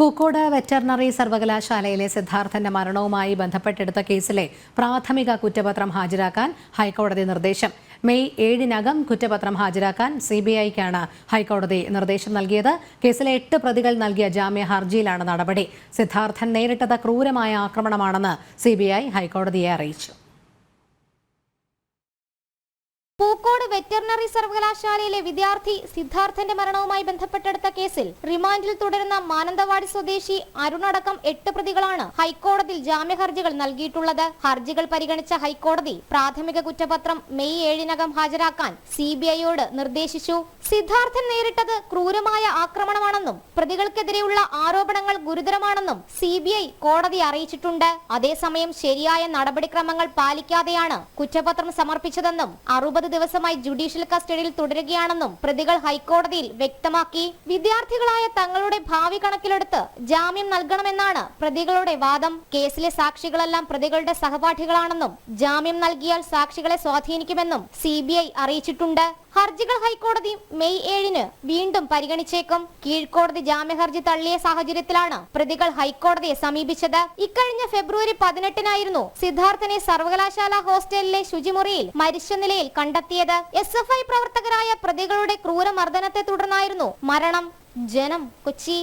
Pookode veterinary സർവകലാശാലയിലെ സിദ്ധാർത്ഥന്റെ മരണവുമായി ബന്ധപ്പെട്ടെടുത്ത കേസിലെ പ്രാഥമിക കുറ്റപത്രം ഹാജരാക്കാൻ ഹൈക്കോടതി നിർദ്ദേശം. മെയ് ഏഴിനകം കുറ്റപത്രം ഹാജരാക്കാൻ സി ബി ഐക്കാണ് ഹൈക്കോടതി നിർദ്ദേശം നൽകിയത്. കേസിലെ എട്ട് പ്രതികൾ നൽകിയ ജാമ്യ ഹർജിയിലാണ് നടപടി. സിദ്ധാർത്ഥൻ നേരിട്ടത് ക്രൂരമായ ആക്രമണമാണെന്ന് സി ഹൈക്കോടതിയെ അറിയിച്ചു. പൂക്കോട് വെറ്ററിനറി സർവകലാശാലയിലെ വിദ്യാർത്ഥി സിദ്ധാർത്ഥന്റെ മരണവുമായി ബന്ധപ്പെട്ടെടുത്ത കേസിൽ റിമാൻഡിൽ തുടരുന്ന മാനന്തവാടി സ്വദേശി അരുണടക്കം എട്ട് പ്രതികളാണ് ഹൈക്കോടതിയിൽ ജാമ്യ ഹർജികൾ നൽകിയിട്ടുള്ളത്. ഹർജികൾ പരിഗണിച്ച ഹൈക്കോടതി പ്രാഥമിക കുറ്റപത്രം മെയ് ഏഴിനകം ഹാജരാക്കാൻ സി ബി ഐയോട് നിർദ്ദേശിച്ചു. സിദ്ധാർത്ഥൻ നേരിട്ടത് ക്രൂരമായ ആക്രമണമാണെന്നും പ്രതികൾക്കെതിരെയുള്ള ആരോപണങ്ങൾ ഗുരുതരമാണെന്നും സി കോടതി അറിയിച്ചിട്ടുണ്ട്. അതേസമയം ശരിയായ നടപടിക്രമങ്ങൾ പാലിക്കാതെയാണ് കുറ്റപത്രം സമർപ്പിച്ചതെന്നും അറുപത് ദിവസമായി ജുഡീഷ്യൽ കസ്റ്റഡിയിൽ തുടരുകയാണെന്നും പ്രതികൾ ഹൈക്കോടതിയിൽ വ്യക്തമാക്കി. വിദ്യാർത്ഥികളായ തങ്ങളുടെ ഭാവി കണക്കിലെടുത്ത് ജാമ്യം നൽകണമെന്നാണ് പ്രതികളുടെ വാദം. കേസിലെ സാക്ഷികളെല്ലാം പ്രതികളുടെ സഹപാഠികളാണെന്നും ജാമ്യം നൽകിയാൽ സാക്ഷികളെ സ്വാധീനിക്കുമെന്നും സി അറിയിച്ചിട്ടുണ്ട്. ഹർജികൾ ഹൈക്കോടതി മെയ് ഏഴിന് വീണ്ടും പരിഗണിച്ചേക്കും. കീഴ്ക്കോടതി ജാമ്യഹർജി തള്ളിയ സാഹചര്യത്തിലാണ് പ്രതികൾ ഹൈക്കോടതിയെ സമീപിച്ചത്. ഇക്കഴിഞ്ഞ ഫെബ്രുവരി പതിനെട്ടിനായിരുന്നു സിദ്ധാർത്ഥനെ സർവകലാശാല ഹോസ്റ്റലിലെ ശുചിമുറിയിൽ മരിച്ച നിലയിൽ കണ്ടെത്തിയത്. എസ് എഫ് ഐ പ്രവർത്തകരായ പ്രതികളുടെ ക്രൂരമർദ്ദനത്തെ തുടർന്നായിരുന്നു മരണം. ജനം കൊച്ചി.